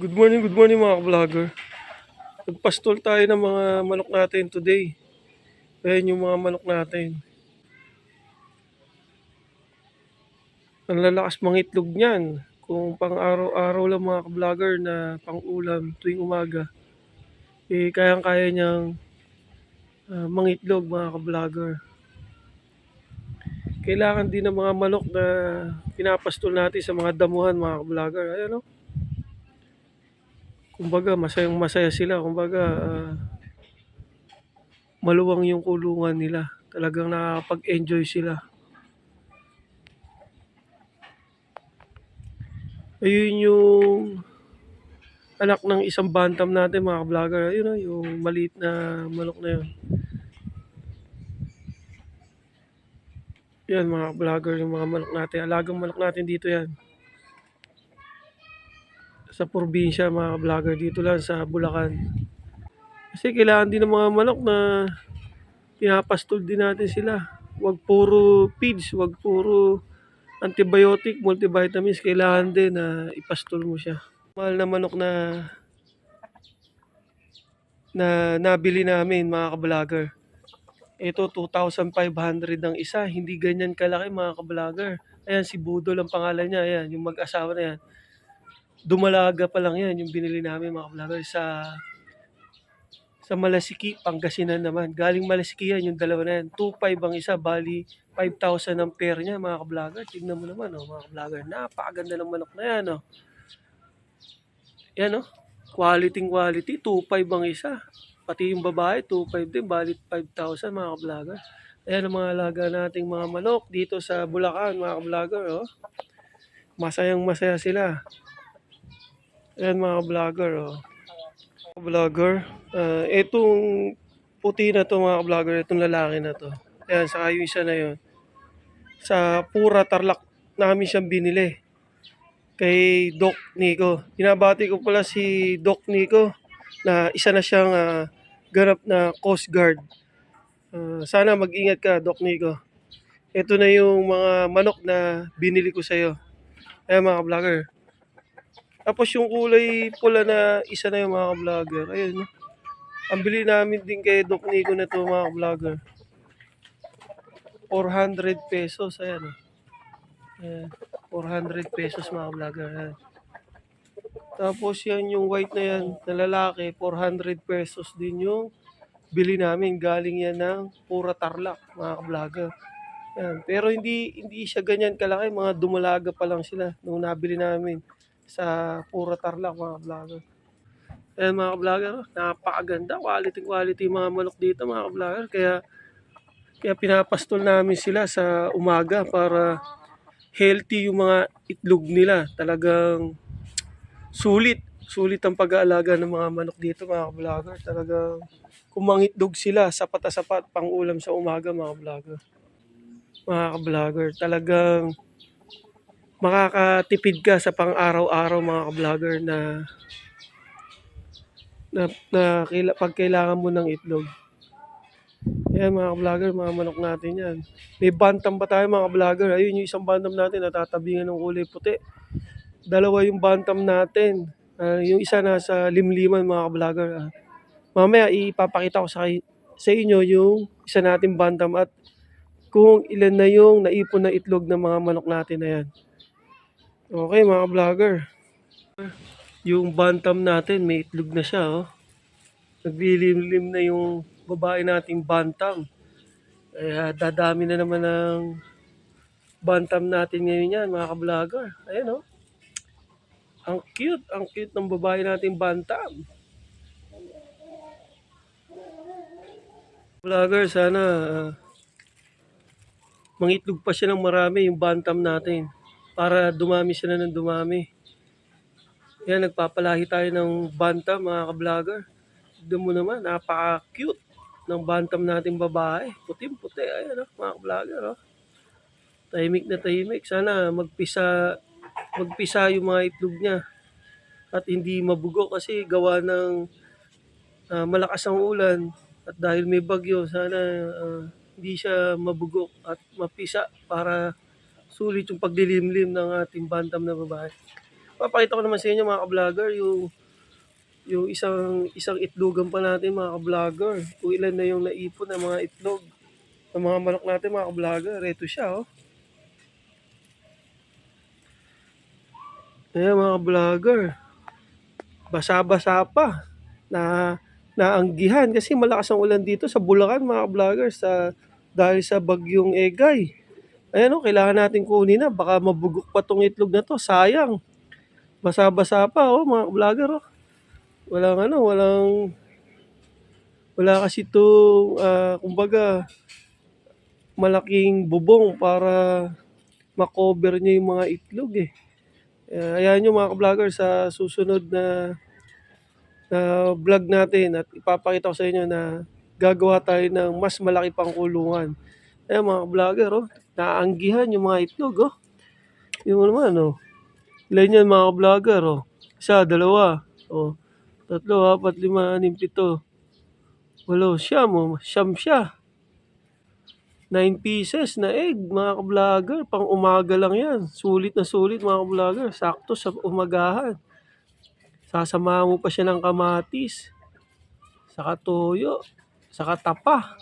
Good morning, good morning mga vlogger. Nagpastol tayo ng mga manok natin today. Ayan yung mga manok natin. Ang lalakas mga itlog niyan. Kung pang araw-araw lang mga vlogger na pang ulam tuwing umaga, eh kayang-kaya niyang uh, mangitlog mga vlogger. Kailangan din ng mga manok na pinapastol natin sa mga damuhan mga vlogger. Ayan o. kumbaga masayang masaya sila. Kumbaga ah, maluwang yung kulungan nila. Talagang nakakapag-enjoy sila. Ayun yung anak ng isang bantam natin mga vlogger ayun o yung maliit na manok na yun. Yan mga vlogger yung mga manok natin. Alagang manok natin dito yan sa probinsya mga vlogger dito lang sa Bulacan. Kasi kailangan din ng mga manok na pinapastol din natin sila. Huwag puro feeds, huwag puro antibiotic, multivitamins. Kailangan din na ipastol mo siya. Mahal na manok na na nabili namin mga ka-vlogger. Ito 2,500 ang isa. Hindi ganyan kalaki mga ka-vlogger. Ayan si Budol ang pangalan niya. Ayan yung mag-asawa na yan dumalaga pa lang yan yung binili namin mga vlogger sa sa Malasiki, Pangasinan naman. Galing Malasiki yan, yung dalawa na yan. 2.5 ang isa, bali 5,000 ang pair niya mga ka-vlogger. Tignan mo naman oh, mga ka-vlogger. Napakaganda ng manok na yan oh. Yan oh. Quality quality, 2.5 ang isa. Pati yung babae, 2.5 din, bali 5,000 mga ka-vlogger. Ayan ang mga alaga nating mga manok dito sa Bulacan mga ka-vlogger oh. Masayang masaya sila. Ayan mga vlogger, oh. Vlogger. Uh, itong puti na to mga vlogger, itong lalaki na to. Ayan, saka yung isa na yun. Sa Pura Tarlac namin siyang binili. Kay Doc Nico. Binabati ko pala si Doc Nico na isa na siyang uh, ganap na Coast Guard. Uh, sana mag-ingat ka, Doc Nico. Ito na yung mga manok na binili ko sa'yo. Ayan mga vlogger. Tapos yung kulay pula na isa na yung mga vlogger. Ayun? Ang bili namin din kay Doc Nico na to mga vlogger. 400 pesos. Ayan, no? Ayan. 400 pesos mga vlogger. Tapos yan yung white na yan na lalaki. 400 pesos din yung bili namin. Galing yan ng Pura Tarlac mga vlogger. Ayan. Pero hindi hindi siya ganyan kalaki. Mga dumalaga pa lang sila nung nabili namin sa Pura Tarlac mga vlogger. Ayan mga vlogger, napakaganda, quality quality mga manok dito mga vlogger. Kaya kaya pinapastol namin sila sa umaga para healthy yung mga itlog nila. Talagang sulit, sulit ang pag-aalaga ng mga manok dito mga vlogger. Talagang kumangitlog sila, sapat na sapat pang ulam sa umaga mga vlogger. Mga vlogger, talagang makakatipid ka sa pang-araw-araw mga ka-vlogger na na, na kaila, pag kailangan mo ng itlog. Ayan mga vlogger, mga manok natin yan. May bantam pa tayo mga vlogger. Ayun yung isang bantam natin natatabingan ng kulay puti. Dalawa yung bantam natin. Uh, yung isa nasa limliman mga vlogger. Uh, mamaya ipapakita ko sa, sa inyo yung isa nating bantam at kung ilan na yung naipon na itlog ng mga manok natin na yan. Okay mga vlogger. Yung bantam natin may itlog na siya oh. Naglilimlim na yung babae nating bantam. Kaya dadami na naman ng bantam natin ngayon yan mga ka-vlogger. Ayan oh. Ang cute, ang cute ng babae nating bantam. Vlogger, sana uh, mangitlog pa siya ng marami yung bantam natin para dumami sila ng dumami. Yan, nagpapalahi tayo ng bantam mga ka-vlogger. Mo naman, napaka-cute ng bantam nating babae. Puting-puti, ayan oh, mga ka-vlogger. Oh. Tahimik na tahimik. Sana magpisa, magpisa yung mga itlog niya. At hindi mabugo kasi gawa ng uh, malakas ang ulan. At dahil may bagyo, sana uh, hindi siya mabugo at mapisa para sulit yung pagdilimlim ng ating bantam na babae. Papakita ko naman sa inyo mga ka-vlogger yung yung isang isang itlogan pa natin mga ka-vlogger. Kung ilan na yung naipon ng mga itlog ng mga manok natin mga ka-vlogger. Ito siya oh. Ayan mga ka-vlogger. Basa-basa pa. Na naanggihan kasi malakas ang ulan dito sa Bulacan mga ka-vlogger sa dahil sa bagyong Egay. Ayan oh, kailangan natin kunin na baka mabugok pa tong itlog na to. Sayang. Basa-basa pa oh mga ka-vlogger oh. Walang ano, walang wala kasi itong ah, kumbaga malaking bubong para makover niya yung mga itlog eh. Uh, ayan nyo mga ka-vlogger sa susunod na na vlog natin at ipapakita ko sa inyo na gagawa tayo ng mas malaki pang kulungan. Ayan mga ka-vlogger oh, naanggihan yung mga itlog oh. Yung naman oh. Ilan yan mga ka-vlogger oh. Isa, dalawa, oh. Tatlo, apat, lima, anim, pito. Walo, siyam oh. Siyam siya. 9 pieces na egg, mga ka-vlogger. Pang umaga lang yan. Sulit na sulit, mga ka-vlogger. Sakto sa umagahan. Sasamahan mo pa siya ng kamatis. Saka toyo. Saka tapa.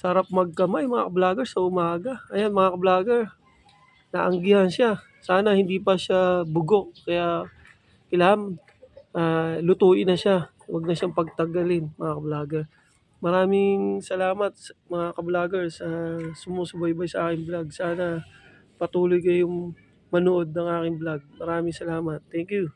Sarap magkamay, mga ka-vlogger, sa umaga. Ayan, mga ka-vlogger. Naanggihan siya. Sana hindi pa siya bugok. Kaya, kailangan ah, lutuin na siya. Huwag na siyang pagtagalin, mga ka-vlogger. Maraming salamat sa- mga ka-vlogger sa sumusubaybay sa aking vlog. Sana patuloy kayong manood ng aking vlog. Maraming salamat. Thank you.